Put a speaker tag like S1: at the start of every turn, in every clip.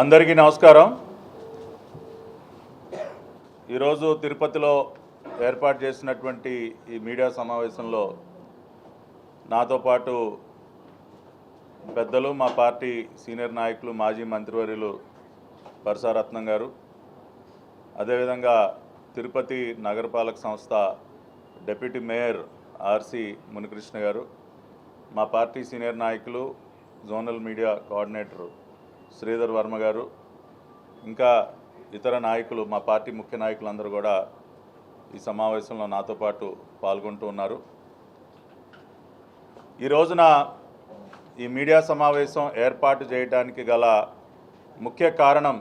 S1: అందరికీ నమస్కారం. ఈరోజు తిరుపతిలో ఏర్పాటు చేసినటువంటి ఈ మీడియా సమావేశంలో నాతో పాటు పెద్దలు మా పార్టీ సీనియర్ నాయకులు మాజీ మంత్రివర్యులు పరసారత్నం గారు. అదేవిధంగా తిరుపతి నగరపాలక సంస్థ డిప్యూటీ మేయర్ ఆర్సి మునికృష్ణ గారు మా పార్టీ సీనియర్ నాయకులు zonal media coordinator Sridhar Varma గారు ఇంకా ఇతర నాయకులు మా పార్టీ ముఖ్య నాయకులందరూ కూడా ఈ సమావేశంలో నాతో పాటు పాల్గొంటూ ఉన్నారు. ఈ రోజున ఈ మీడియా సమావేశం ఏర్పాటు చేయడానికి గల ముఖ్య కారణం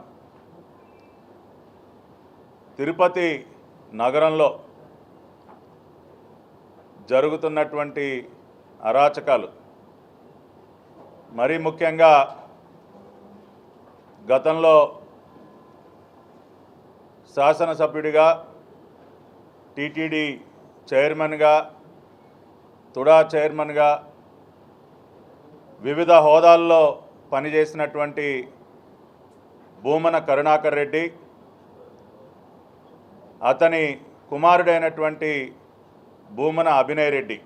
S1: తిరుపతి నగరంలో జరుగుతున్నటువంటి అరాచకాలు. మరీ ముఖ్యంగా గతంలో శాసనసభ్యుడిగా టీటీడీ చైర్మన్గా తుడా చైర్మన్గా వివిధ హోదాల్లో పనిచేసినటువంటి భూమన కరుణాకర్ రెడ్డి అతని కుమారుడైనటువంటి భూమన అభినయ్ రెడ్డి.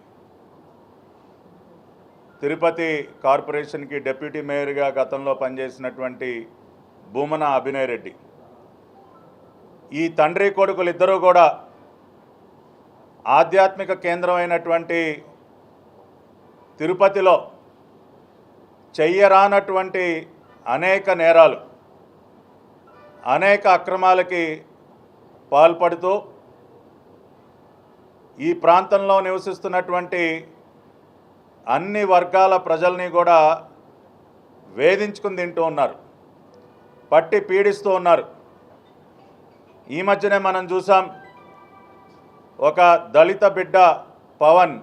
S1: తిరుపతి కార్పొరేషన్కి డిప్యూటీ మేయర్గా గతంలో పనిచేసినటువంటి భూమన అభినయ్ రెడ్డి. ఈ తండ్రి కొడుకులు ఇద్దరూ కూడా ఆధ్యాత్మిక కేంద్రం అయినటువంటి తిరుపతిలో చెయ్యరానటువంటి అనేక నేరాలు అనేక అక్రమాలకి పాల్పడుతూ ఈ ప్రాంతంలో నివసిస్తున్నటువంటి అన్ని వర్గాల ప్రజల్ని కూడా వేధించుకుని తింటూ ఉన్నారు. పట్టి పీడిస్తూ ఉన్నారు. ఈ మధ్యనే మనం చూసాం ఒక దళిత బిడ్డ పవన్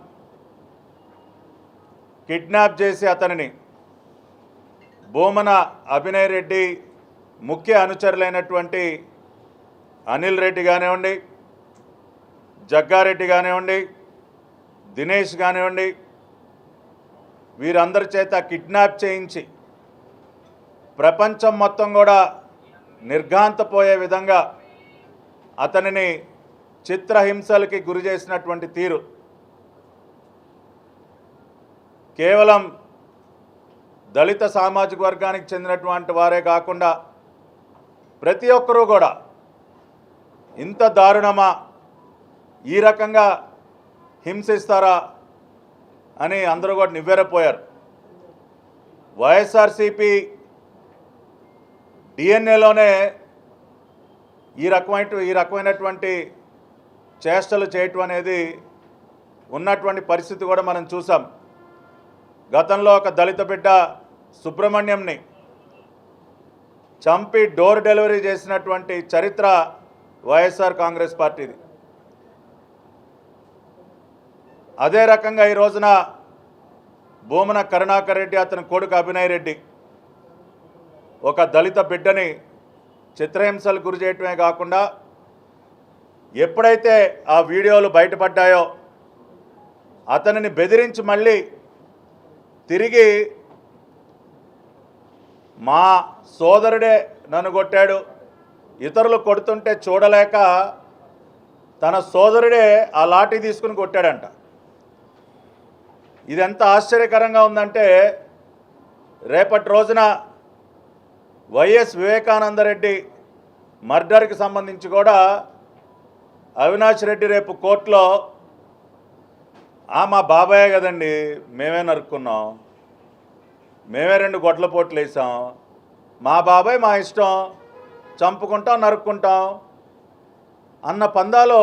S1: కిడ్నాప్ చేసి అతనిని భూమన అభినయ్ రెడ్డి ముఖ్య అనుచరులైనటువంటి అనిల్ రెడ్డి కానివ్వండి జగ్గారెడ్డి కానివ్వండి దినేష్ కానివ్వండి వీరందరి చేత కిడ్నాప్ చేయించి ప్రపంచం మొత్తం కూడా నిర్ఘాంతపోయే విధంగా అతనిని చిత్రహింసలకి గురి చేసినటువంటి తీరు. కేవలం దళిత సామాజిక వర్గానికి చెందినటువంటి వారే కాకుండా ప్రతి ఒక్కరూ కూడా ఇంత దారుణమా? ఈ రకంగా హింసిస్తారా? అని అందరూ కూడా నివ్వెరపోయారు. వైఎస్ఆర్సీపీ డిఎన్ఏలోనే ఈ రకమైన ఈ రకమైనటువంటి చేష్టలు చేయటం అనేది ఉన్నటువంటి పరిస్థితి కూడా మనం చూసాం. గతంలో ఒక దళిత బిడ్డ సుబ్రహ్మణ్యంని చంపి డోర్ డెలివరీ చేసినటువంటి చరిత్ర వైఎస్ఆర్ కాంగ్రెస్ పార్టీది. అదే రకంగా ఈ రోజున భూమన కరుణాకర్ రెడ్డి అతని కొడుకు అభినయ్ రెడ్డి ఒక దళిత బిడ్డని చిత్రహింసలు గురి చేయటమే కాకుండా ఎప్పుడైతే ఆ వీడియోలు బయటపడ్డాయో అతనిని బెదిరించి మళ్ళీ తిరిగి మా సోదరుడే నన్ను కొట్టాడు ఇతరులు కొడుతుంటే చూడలేక తన సోదరుడే ఆ లాఠీ తీసుకుని కొట్టాడంట. ఇది ఎంత ఆశ్చర్యకరంగా ఉందంటే రేపటి రోజున వైఎస్ వివేకానందరెడ్డి మర్డర్కి సంబంధించి కూడా అవినాష్ రెడ్డి రేపు కోర్టులో ఆ మా బాబాయే కదండి మేమే నరుక్కున్నాం మేమే రెండు గొడ్ల పోట్లు వేసాం మా బాబాయ్ మా ఇష్టం చంపుకుంటాం నరుక్కుంటాం అన్న పందాలో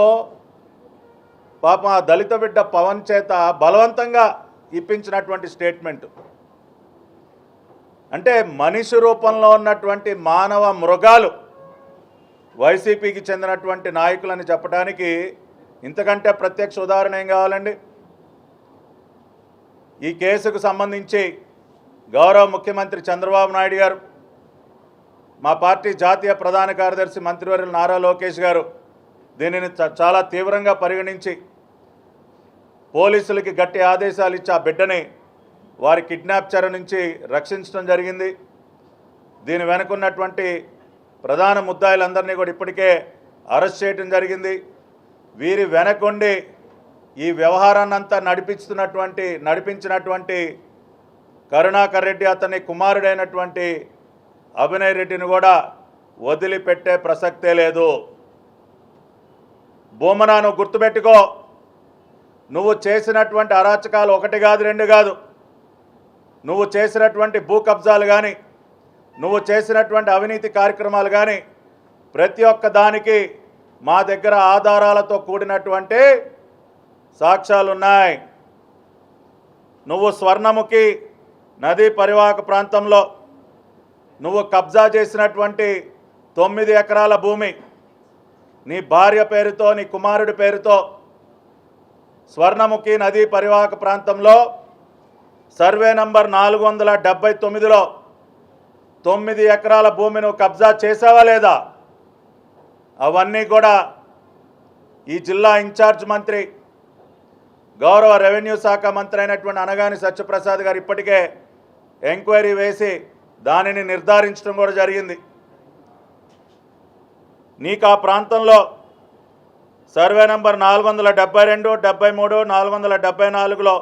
S1: పాపం ఆ దళిత బిడ్డ పవన్ చేత బలవంతంగా ఇప్పించినటువంటి స్టేట్మెంట్. అంటే మనిషి రూపంలో ఉన్నటువంటి మానవ మృగాలు వైసీపీకి చెందినటువంటి నాయకులని చెప్పడానికి ఇంతకంటే ప్రత్యక్ష ఉదాహరణ ఏం కావాలండి? ఈ కేసుకు సంబంధించి గౌరవ ముఖ్యమంత్రి చంద్రబాబు నాయుడు గారు మా పార్టీ జాతీయ ప్రధాన కార్యదర్శి మంత్రివర్యులు నారా లోకేష్ గారు దీనిని చాలా తీవ్రంగా పరిగణించి పోలీసులకి గట్టి ఆదేశాలు ఇచ్చి ఆ బిడ్డని వారి కిడ్నాప్ చర్య నుంచి రక్షించడం జరిగింది. దీని వెనుకున్నటువంటి ప్రధాన ముద్దాయిలందరినీ కూడా ఇప్పటికే అరెస్ట్ చేయడం జరిగింది. వీరి వెనకొండి ఈ వ్యవహారాన్ని అంతా నడిపిస్తున్నటువంటి నడిపించినటువంటి కరుణాకర్ రెడ్డి అతని కుమారుడైనటువంటి అభినయ్ రెడ్డిని కూడా వదిలిపెట్టే ప్రసక్తే లేదు. భూమనా గుర్తుపెట్టుకో. నువ్వు చేసినటువంటి అరాచకాలు ఒకటి కాదు రెండు కాదు. నువ్వు చేసినటువంటి భూ కబ్జాలు కానీ నువ్వు చేసినటువంటి అవినీతి కార్యక్రమాలు కానీ ప్రతి ఒక్క దానికి మా దగ్గర ఆధారాలతో కూడినటువంటి సాక్ష్యాలు ఉన్నాయి. నువ్వు స్వర్ణముఖి నదీ పరివాహక ప్రాంతంలో నువ్వు కబ్జా చేసినటువంటి తొమ్మిది ఎకరాల భూమి నీ భార్య పేరుతో నీ కుమారుడి పేరుతో స్వర్ణముఖి నదీ పరివాహక ప్రాంతంలో సర్వే నంబర్ నాలుగు వందల డెబ్బై తొమ్మిదిలో తొమ్మిది ఎకరాల భూమిని కబ్జా చేసావా లేదా? అవన్నీ కూడా ఈ జిల్లా ఇన్ఛార్జ్ మంత్రి గౌరవ రెవెన్యూ శాఖ మంత్రి అయినటువంటి అనగాని సత్యప్రసాద్ గారు ఇప్పటికే ఎంక్వైరీ వేసి దానిని నిర్ధారించడం కూడా జరిగింది. నీకు ఆ ప్రాంతంలో సర్వే నంబర్ నాలుగు వందల డెబ్బై రెండు డెబ్బై మూడు నాలుగు వందల డెబ్బై నాలుగులో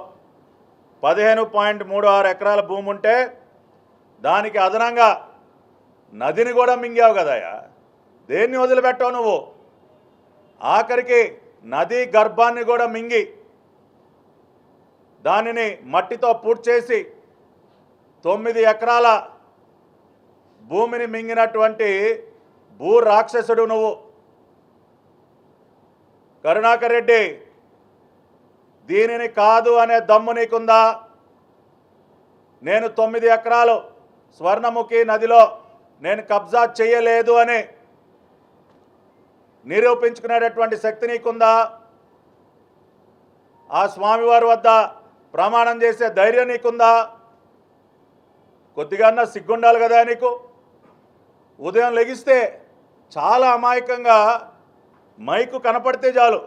S1: పదిహేను పాయింట్ మూడు ఆరు ఎకరాల భూమి ఉంటే దానికి అదనంగా నదిని కూడా మింగావు కదయా దేన్ని వదిలిపెట్టావు నువ్వు? ఆఖరికి నదీ గర్భాన్ని కూడా మింగి దానిని మట్టితో పూడ్చేసి తొమ్మిది ఎకరాల భూమిని మింగినటువంటి భూ రాక్షసుడు నువ్వు. కరుణాకర్ రెడ్డి దీనిని కాదు అనే దమ్ము నీకుందా? నేను తొమ్మిది ఎకరాలు స్వర్ణముఖి నదిలో నేను కబ్జా చేయలేదు అని నిరూపించుకునేటటువంటి శక్తి నీకుందా? ఆ స్వామివారి వద్ద ప్రమాణం చేసే ధైర్యం నీకుందా? కొద్దిగా సిగ్గుండాలి కదా నీకు? ఉదయం లెగిస్తే చాలా అమాయకంగా మైకు కనపడితే చాలు.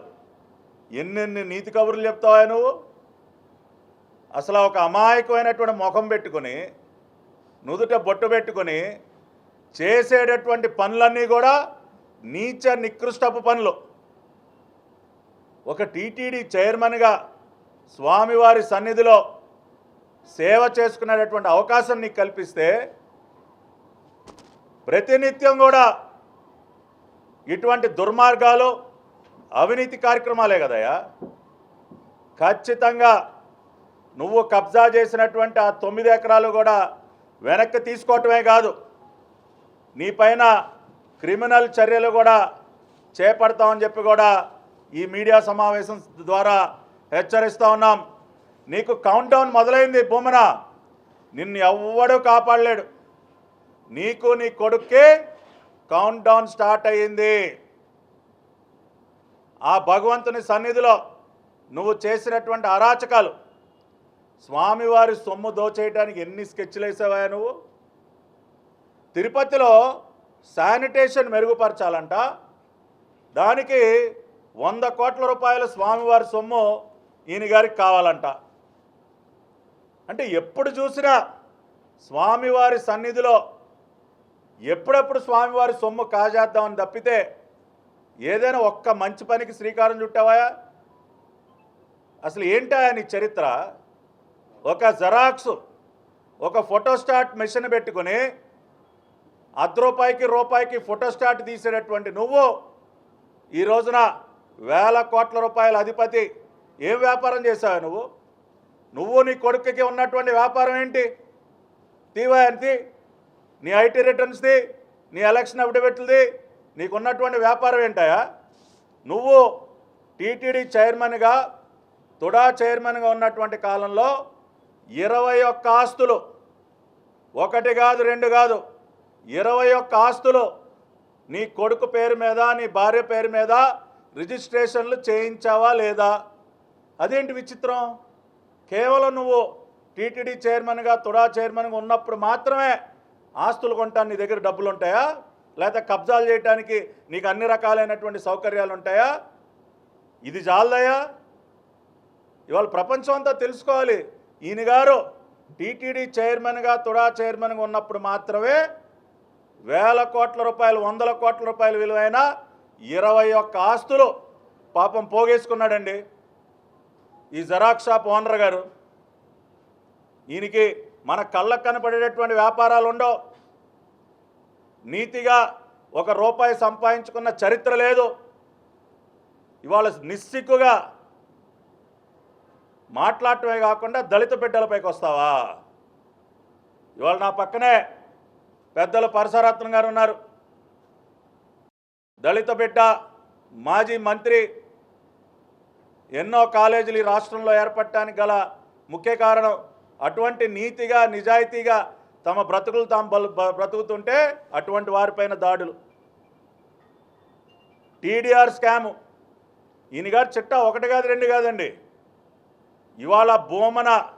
S1: ఎన్నెన్ని నీతి కబుర్లు చెప్తావా నువ్వు? అసలు ఒక అమాయకమైనటువంటి ముఖం పెట్టుకొని నుదుట బొట్టు పెట్టుకొని చేసేటటువంటి పనులన్నీ కూడా నీచ నికృష్టపు పనులు. ఒక టీటీడీ చైర్మన్గా స్వామివారి సన్నిధిలో సేవ చేసుకునేటటువంటి అవకాశం నీకు కల్పిస్తే ప్రతినిత్యం కూడా ఇటువంటి దుర్మార్గాలు అవినీతి కార్యక్రమాలే కదయ్యా. ఖచ్చితంగా నువ్వు కబ్జా చేసినటువంటి ఆ తొమ్మిది ఎకరాలు కూడా వెనక్కి తీసుకోవటమే కాదు. నీ పైన క్రిమినల్ చర్యలు కూడా చేపడతామని చెప్పి కూడా ఈ మీడియా సమావేశం ద్వారా హెచ్చరిస్తూ ఉన్నాం. నీకు కౌంట్ డౌన్ మొదలైంది భూమన. నిన్ను ఎవ్వడూ కాపాడలేడు. నీకు నీ కొడుక్కి కౌంట్ డౌన్ స్టార్ట్ అయ్యింది. ఆ భగవంతుని సన్నిధిలో నువ్వు చేసినటువంటి అరాచకాలు స్వామివారి సొమ్ము దోచేయడానికి ఎన్ని స్కెచ్లు వేసావా నువ్వు? తిరుపతిలో శానిటేషన్ మెరుగుపరచాలంట. దానికి వంద కోట్ల రూపాయల స్వామివారి సొమ్ము ఈయన గారికి కావాలంట. అంటే ఎప్పుడు చూసినా స్వామివారి సన్నిధిలో ఎప్పుడెప్పుడు స్వామివారి సొమ్ము కాజేద్దామని తప్పితే ఏదైనా ఒక్క మంచి పనికి శ్రీకారం చుట్టావా? అసలు ఏంటా నీ చరిత్ర? ఒక జరాక్స్ ఒక ఫోటోస్టాట్ మెషిన్ పెట్టుకుని అర్ధ రూపాయికి రూపాయికి ఫోటోస్టాట్ తీసేటటువంటి నువ్వు ఈ రోజున వేల కోట్ల రూపాయల అధిపతి. ఏం వ్యాపారం చేశావు నువ్వు? నువ్వు నీ కొడుకుకి ఉన్నటువంటి వ్యాపారం ఏంటి? తీవా అంతి నీ ఐటీ రిటర్న్స్ది? నీ ఎలక్షన్ అఫిడవిట్లది? నీకున్నటువంటి వ్యాపారం ఏంటాయా నువ్వు టీటీడీ చైర్మన్గా తుడా చైర్మన్గా ఉన్నటువంటి కాలంలో ఇరవై ఒక్క ఆస్తులు ఒకటి కాదు రెండు కాదు ఇరవై ఒక్క ఆస్తులు నీ కొడుకు పేరు మీద నీ భార్య పేరు మీద రిజిస్ట్రేషన్లు చేయించావా లేదా? అదేంటి విచిత్రం? కేవలం నువ్వు టీటీడీ చైర్మన్గా తుడా చైర్మన్గా ఉన్నప్పుడు మాత్రమే ఆస్తులు కొంటాను నీ దగ్గర డబ్బులు ఉంటాయా లేకపోతే కబ్జాలు చేయడానికి నీకు అన్ని రకాలైనటువంటి సౌకర్యాలు ఉంటాయా? ఇది జాలదయా ఇవాళ ప్రపంచం అంతా తెలుసుకోవాలి. ఈయన గారు టీటీడీ చైర్మన్గా తుడా చైర్మన్గా ఉన్నప్పుడు మాత్రమే వేల కోట్ల రూపాయలు వందల కోట్ల రూపాయల విలువైన ఇరవై ఒక్క ఆస్తులు పాపం పోగేసుకున్నాడండి. ఈ జెరాక్స్ షాప్ ఓనర్ గారు. ఈయనకి మన కళ్ళకు కనపడేటటువంటి వ్యాపారాలు ఉండవు. నీతిగా ఒక రూపాయి సంపాదించుకున్న చరిత్ర లేదు. ఇవాళ నిస్సిగ్గుగా మాట్లాడటమే కాకుండా దళిత బిడ్డలపైకి వస్తావా? ఇవాళ నా పక్కనే పెద్దలు పరసరత్నం గారు ఉన్నారు. దళిత బిడ్డ మాజీ మంత్రి ఎన్నో కాలేజీలు ఈ రాష్ట్రంలో ఏర్పడటానికి గల ముఖ్య కారణం. అటువంటి నీతిగా నిజాయితీగా తమ బ్రతుకులు తాము బలు- బ్రతుకుతుంటే అటువంటి వారిపైన దాడులు. TDR scam. ఈయన గారు చిట్టా ఒకటి కాదు రెండు కాదండి. ఇవాళ భూమన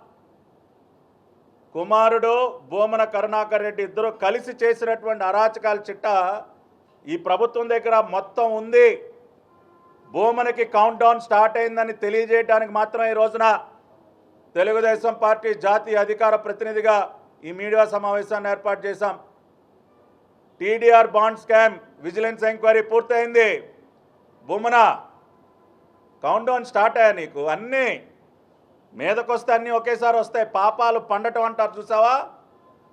S1: కుమారుడు భూమన కరుణాకర్ రెడ్డి ఇద్దరు కలిసి చేసినటువంటి అరాచకాల చిట్ట ఈ ప్రభుత్వం దగ్గర మొత్తం ఉంది. భూమనకి కౌంట్ డౌన్ స్టార్ట్ అయిందని తెలియజేయడానికి మాత్రం ఈ రోజున తెలుగుదేశం పార్టీ జాతీయ అధికార ప్రతినిధిగా ఈ మీడియా సమావేశాన్ని ఏర్పాటు చేశాం. TDR bond scam vigilance enquiry పూర్తయింది. బొమ్మన కౌంట్ డౌన్ స్టార్ట్ అయ్యా నీకు. అన్నీ మీదకొస్తే అన్నీ ఒకేసారి వస్తాయి. పాపాలు పండటం అంటారు చూసావా?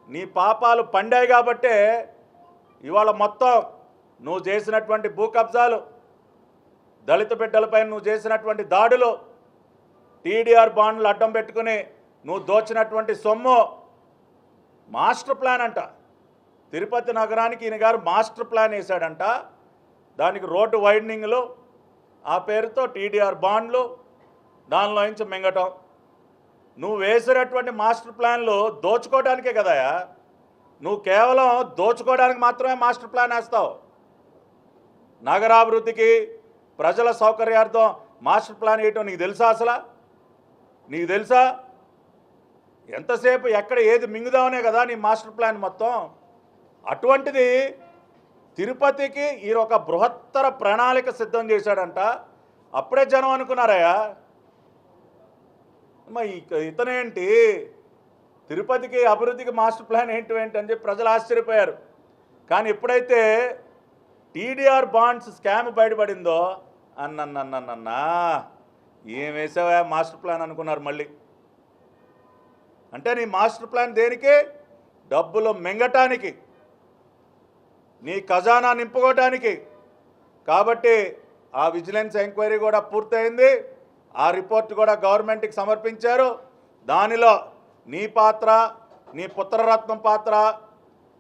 S1: నీ పాపాలు పండాయి కాబట్టే ఇవాళ మొత్తం నువ్వు చేసినటువంటి భూ కబ్జాలు దళిత బిడ్డలపై నువ్వు చేసినటువంటి దాడులు టీడీఆర్ బాండ్లు అడ్డం పెట్టుకుని నువ్వు దోచినటువంటి సొమ్ము మాస్టర్ ప్లాన్ అంట. తిరుపతి నగరానికి ఈయన గారు మాస్టర్ ప్లాన్ వేశాడంట. దానికి రోడ్డు వైడనింగ్లు ఆ పేరుతో టీడీఆర్ బాండ్లు దానిలో నుంచి మింగటం. నువ్వు వేసినటువంటి మాస్టర్ ప్లాన్లు దోచుకోవడానికే కదయా నువ్వు కేవలం దోచుకోవడానికి మాత్రమే మాస్టర్ ప్లాన్ వేస్తావు. నగరాభివృద్ధికి ప్రజల సౌకర్యార్థం మాస్టర్ ప్లాన్ వేయటం నీకు తెలుసా అసలు? నీకు తెలుసా? ఎంతసేపు ఎక్కడ ఏది మింగుదామనే కదా నీ మాస్టర్ ప్లాన్ మొత్తం? అటువంటిది తిరుపతికి ఈ ఒక బృహత్తర ప్రణాళిక సిద్ధం చేశాడంట. అప్పుడే జనం అనుకున్నారయ్యా. అమ్మ ఇక- ఇతనేంటి? తిరుపతికి అభివృద్ధికి మాస్టర్ ప్లాన్ ఏంటి ఏంటి అని చెప్పి ప్రజలు ఆశ్చర్యపోయారు. కానీ ఎప్పుడైతే టీడీఆర్ బాండ్స్ స్కామ్ బయటపడిందో అన్నన్నన్నన్నా ఏం వేసావా మాస్టర్ ప్లాన్ అనుకున్నారు మళ్ళీ? అంటే నీ మాస్టర్ ప్లాన్ దేనికి? డబ్బులు మింగటానికి. నీ ఖజానా నింపుకోవటానికి కాబట్టి ఆ విజిలెన్స్ ఎంక్వైరీ కూడా పూర్తయింది. ఆ రిపోర్ట్ కూడా గవర్నమెంట్కి సమర్పించారు. దానిలో నీ పాత్ర నీ పుత్రరత్నం పాత్ర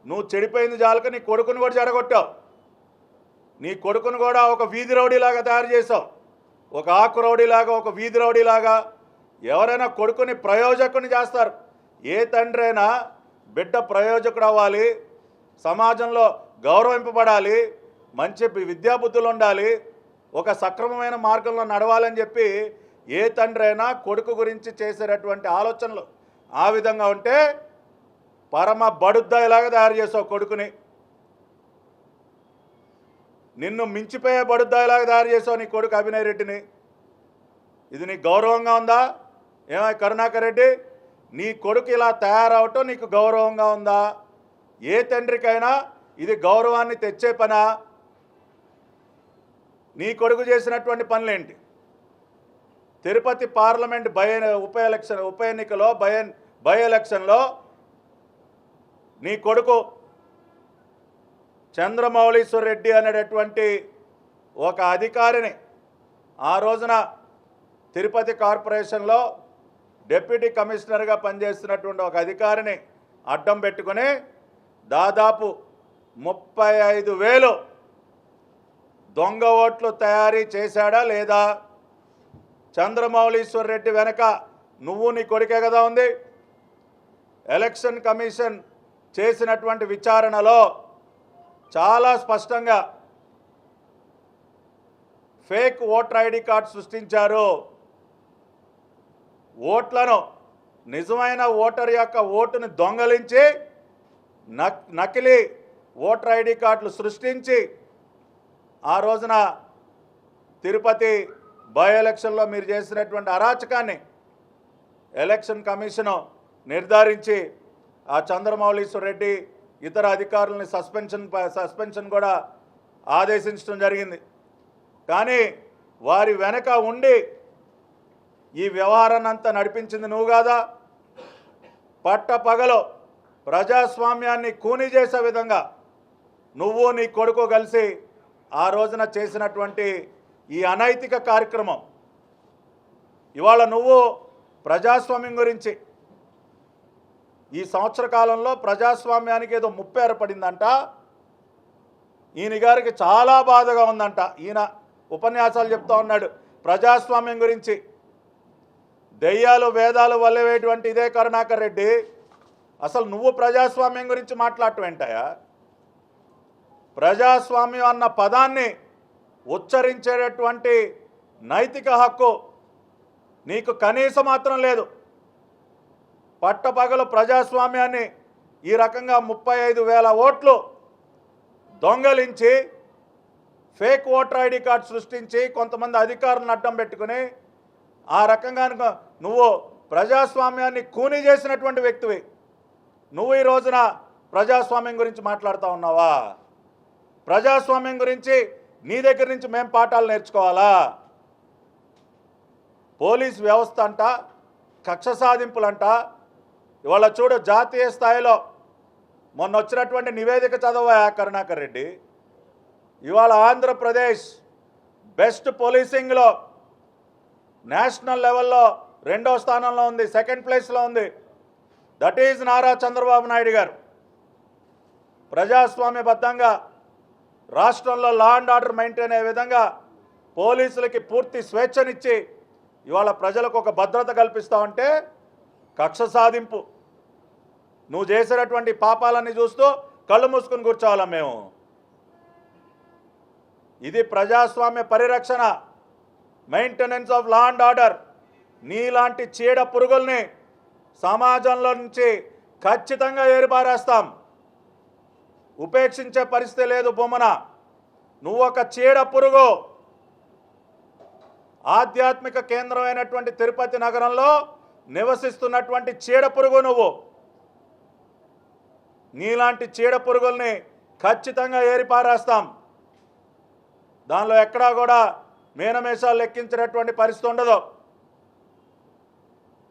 S1: నువ్వు చెడిపోయింది జాలక నీ కొడుకుని కూడా చెడగొట్టావు. నీ కొడుకును కూడా ఒక వీధి రౌడీలాగా తయారు చేసావు ఒక ఆకు రౌడీలాగా ఒక వీధి రౌడీలాగా ఎవరైనా కొడుకుని ప్రయోజకుని చేస్తారు. ఏ తండ్రి అయినా బిడ్డ ప్రయోజకుడు అవ్వాలి సమాజంలో గౌరవింపబడాలి మంచి విద్యాబుద్ధులు ఉండాలి ఒక సక్రమమైన మార్గంలో నడవాలని చెప్పి ఏ తండ్రి అయినా కొడుకు గురించి చేసేటటువంటి ఆలోచనలు ఆ విధంగా ఉంటే పరమ బడుద్దాయిలాగా తయారు చేసావు కొడుకుని. నిన్ను మించిపోయే బడుద్దాయిలాగా తయారు చేసావు నీ కొడుకు అభినయ్ రెడ్డిని. ఇది నీకు గౌరవంగా ఉందా? ఏమై కరుణాకర్ రెడ్డి నీ కొడుకు ఇలా తయారవటం నీకు గౌరవంగా ఉందా? ఏ తండ్రికైనా ఇది గౌరవాన్ని తెచ్చే పనా? నీ కొడుకు చేసినటువంటి పనులేంటి? తిరుపతి పార్లమెంట్ బయ ఉప ఎలక్షన్ ఉప ఎన్నికలో బయ బై ఎలక్షన్లో నీ కొడుకు చంద్రమౌళీశ్వర్ రెడ్డి అనేటటువంటి ఒక అధికారిని ఆ రోజున తిరుపతి కార్పొరేషన్లో డిప్యూటీ కమిషనర్గా పనిచేస్తున్నటువంటి ఒక అధికారిని అడ్డం పెట్టుకొని దాదాపు ముప్పై ఐదు వేలు దొంగ ఓట్లు తయారీ చేశాడా లేదా? చంద్రమౌళీశ్వర్ రెడ్డి వెనక నువ్వు నీ కొడుకే కదా ఉంది. ఎలక్షన్ కమిషన్ చేసినటువంటి విచారణలో చాలా స్పష్టంగా ఫేక్ ఓటర్ ఐడి కార్డ్ సృష్టించారు. ఓట్లను నిజమైన ఓటర్ యొక్క ఓటుని దొంగలించి నక్ నకిలీ ఓటర్ ఐడి కార్డులు సృష్టించి ఆ రోజున తిరుపతి బై ఎలక్షన్లో మీరు చేసినటువంటి అరాచకాన్ని ఎలక్షన్ కమిషను నిర్ధారించి ఆ చంద్రమౌళీశ్వర్ రెడ్డి ఇతర అధికారులని సస్పెన్షన్ సస్పెన్షన్ కూడా ఆదేశించడం జరిగింది. కానీ వారి వెనక ఉండి ఈ వ్యవహారాన్ని అంతా నడిపించింది నువ్వు కాదా? పట్ట పగలో ప్రజాస్వామ్యాన్ని కూని చేసే విధంగా నువ్వు నీ కొడుకు కలిసి ఆ రోజున చేసినటువంటి ఈ అనైతిక కార్యక్రమం. ఇవాళ నువ్వు ప్రజాస్వామ్యం గురించి ఈ సంవత్సర కాలంలో ప్రజాస్వామ్యానికి ఏదో ముప్పేర పడిందంట ఈయన గారికి చాలా బాధగా ఉందంట. ఈయన ఉపన్యాసాలు చెప్తా ఉన్నాడు. ప్రజాస్వామ్యం గురించి దెయ్యాలు వేదాలు వల్లవేటువంటి ఇదే కరుణాకర్ రెడ్డి. అసలు నువ్వు ప్రజాస్వామ్యం గురించి మాట్లాడటం ఏంటయా ప్రజాస్వామ్యం అన్న పదాన్ని ఉచ్చరించేటటువంటి నైతిక హక్కు నీకు కనీసం మాత్రం లేదు. పట్టపగలు ప్రజాస్వామ్యాన్ని ఈ రకంగా ముప్పై ఐదు వేల ఓట్లు దొంగలించి ఫేక్ ఓటర్ ఐడి కార్డు సృష్టించి కొంతమంది అధికారులను అడ్డం పెట్టుకుని ఆ రకంగా నువ్వు- ప్రజాస్వామ్యాన్ని కూని చేసినటువంటి వ్యక్తివి. నువ్వు ఈ రోజున ప్రజాస్వామ్యం గురించి మాట్లాడుతూ ఉన్నావా? ప్రజాస్వామ్యం గురించి నీ దగ్గర నుంచి మేం పాఠాలు నేర్చుకోవాలా? పోలీస్ వ్యవస్థ అంట కక్ష సాధింపులంట. ఇవాళ చూడు జాతీయ స్థాయిలో మొన్న వచ్చినటువంటి నివేదిక చదవా కరుణాకర్ రెడ్డి? ఇవాళ ఆంధ్రప్రదేశ్ బెస్ట్ పోలీసింగ్లో నేషనల్ లెవెల్లో రెండో స్థానంలో ఉంది సెకండ్ ప్లేస్లో ఉంది. దట్ ఈజ్ నారా చంద్రబాబు నాయుడు గారు. ప్రజాస్వామ్యబద్ధంగా రాష్ట్రంలో లా అండ్ ఆర్డర్ మెయింటైన్ అయ్యే విధంగా పోలీసులకి పూర్తి స్వేచ్ఛనిచ్చి ఇవాళ ప్రజలకు ఒక భద్రత కల్పిస్తా ఉంటే కక్ష సాధింపు. నువ్వు చేసినటువంటి పాపాలన్నీ చూస్తూ కళ్ళు మూసుకుని కూర్చోవాలా మేము? ఇది ప్రజాస్వామ్య పరిరక్షణ maintenance of law and order. నీలాంటి చీడ పురుగుల్ని సమాజంలో నుంచి ఖచ్చితంగా ఏరిపారేస్తాం. ఉపేక్షించే పరిస్థితి లేదు బొమ్మన. నువ్వు ఒక చీడ పురుగు. ఆధ్యాత్మిక కేంద్రమైనటువంటి తిరుపతి నగరంలో నివసిస్తున్నటువంటి చీడ పురుగు నువ్వు. నీలాంటి చీడ పురుగుల్ని ఖచ్చితంగా ఏరిపారేస్తాం. దానిలో ఎక్కడా కూడా మీనమేషాలు లెక్కించినటువంటి పరిస్థితి ఉండదు.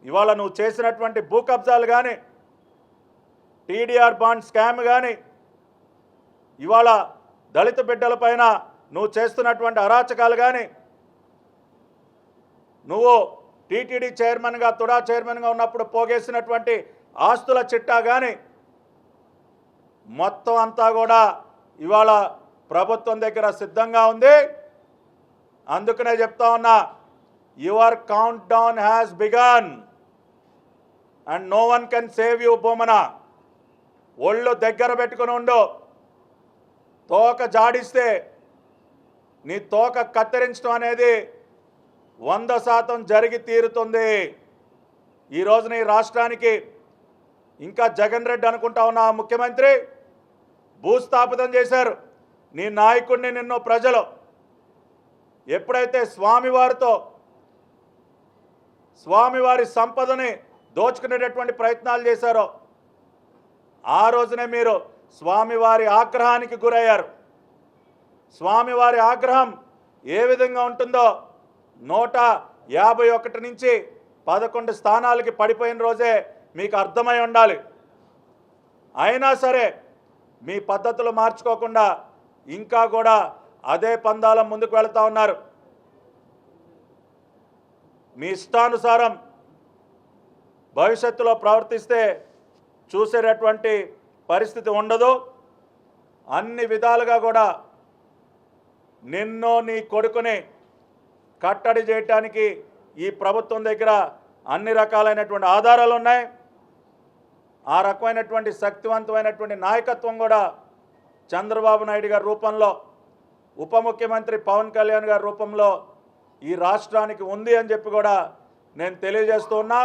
S1: ఇవాళ నువ్వు చేసినటువంటి భూ కబ్జాలు కానీ టీడీఆర్ బాండ్ స్కామ్ కానీ ఇవాళ దళిత బిడ్డలపైన నువ్వు చేస్తున్నటువంటి అరాచకాలు కానీ నువ్వు టీటీడీ చైర్మన్గా తుడా చైర్మన్గా ఉన్నప్పుడు పోగేసినటువంటి ఆస్తుల చిట్టా కానీ మొత్తం అంతా కూడా ఇవాళ ప్రభుత్వం దగ్గర సిద్ధంగా ఉంది. అందుకనే చెప్తా ఉన్నా your countdown has begun and no one can save you Bommana ఒళ్ళు దగ్గర పెట్టుకుని ఉండు. తోక జాడిస్తే నీ తోక కత్తిరించడం అనేది వంద శాతం జరిగి తీరుతుంది. ఈ ఈ రాష్ట్రానికి ఇంకా జగన్ రెడ్డి అనుకుంటా ఉన్న ఆ ముఖ్యమంత్రి భూస్థాపితం చేశారు. నీ నాయకుడిని నిన్ను ప్రజలు ఎప్పుడైతే స్వామివారితో స్వామివారి సంపదని దోచుకునేటటువంటి ప్రయత్నాలు చేశారో ఆ రోజునే మీరు స్వామివారి ఆగ్రహానికి గురయ్యారు. స్వామివారి ఆగ్రహం ఏ విధంగా ఉంటుందో నూట యాభై ఒకటి నుంచి పదకొండు స్థానాలకి పడిపోయిన రోజే మీకు అర్థమై ఉండాలి. అయినా సరే మీ పద్ధతులు మార్చుకోకుండా ఇంకా కూడా అదే పందాల ముందుకు వెళుతూ ఉన్నారు. మీ ఇష్టానుసారం భవిష్యత్తులో ప్రవర్తిస్తే చూసేటటువంటి పరిస్థితి ఉండదు. అన్ని విధాలుగా కూడా నిన్ను నీ కొడుకుని కట్టడి చేయటానికి ఈ ప్రభుత్వం దగ్గర అన్ని రకాలైనటువంటి ఆధారాలు ఉన్నాయి. ఆ రకమైనటువంటి శక్తివంతమైనటువంటి నాయకత్వం కూడా చంద్రబాబు నాయుడు గారి రూపంలో ఉప ముఖ్యమంత్రి పవన్ కళ్యాణ్ గారి రూపంలో ఈ రాష్ట్రానికి ఉంది అని చెప్పి కూడా నేను తెలియజేస్తూ ఉన్నా.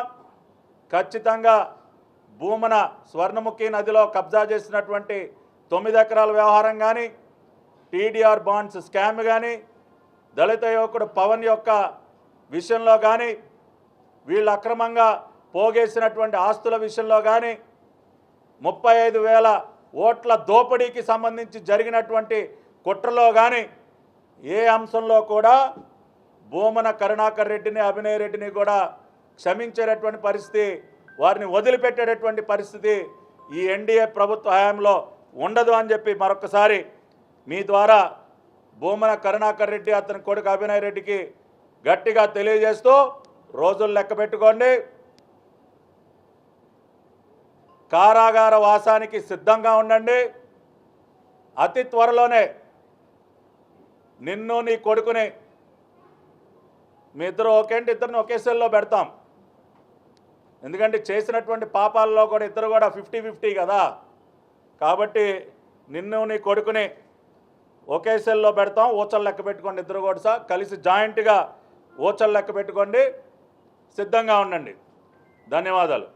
S1: ఖచ్చితంగా భూమన స్వర్ణముఖి నదిలో కబ్జా చేసినటువంటి తొమ్మిది ఎకరాల వ్యవహారం కానీ టీడీఆర్ బాండ్స్ స్కామ్ కానీ దళిత యువకుడు పవన్ యొక్క విషయంలో కానీ వీళ్ళు అక్రమంగా పోగేసినటువంటి ఆస్తుల విషయంలో కానీ ముప్పై ఐదు వేల
S2: ఓట్ల దోపిడీకి సంబంధించి జరిగినటువంటి కుట్రలో కానీ ఏ అంశంలో కూడా భూమన కరుణాకర్ రెడ్డిని అభినయ్ రెడ్డిని కూడా క్షమించేటటువంటి పరిస్థితి వారిని వదిలిపెట్టేటటువంటి పరిస్థితి ఈ ఎన్డీఏ ప్రభుత్వ హయాంలో ఉండదు అని చెప్పి మరొకసారి మీ ద్వారా భూమన కరుణాకర్ రెడ్డి అతని కొడుకు అభినయ్ రెడ్డికి గట్టిగా తెలియజేస్తూ రోజులు లెక్క పెట్టుకోండి. కారాగార వాసానికి సిద్ధంగా ఉండండి. అతి త్వరలోనే నిన్ను నీ కొడుకుని మీ ఇద్దరు ఒకే అంటే ఇద్దరిని ఒకే సెల్లో పెడతాం. ఎందుకంటే చేసినటువంటి పాపాల్లో కూడా ఇద్దరు కూడా ఫిఫ్టీ ఫిఫ్టీ కదా. కాబట్టి నిన్ను నీ కొడుకుని ఒకే సెల్లో పెడతాం ఊచలు లెక్క పెట్టుకోండి ఇద్దరు కూడా సార్. కలిసి జాయింట్గా ఊచలు లెక్క పెట్టుకోండి సిద్ధంగా ఉండండి. ధన్యవాదాలు.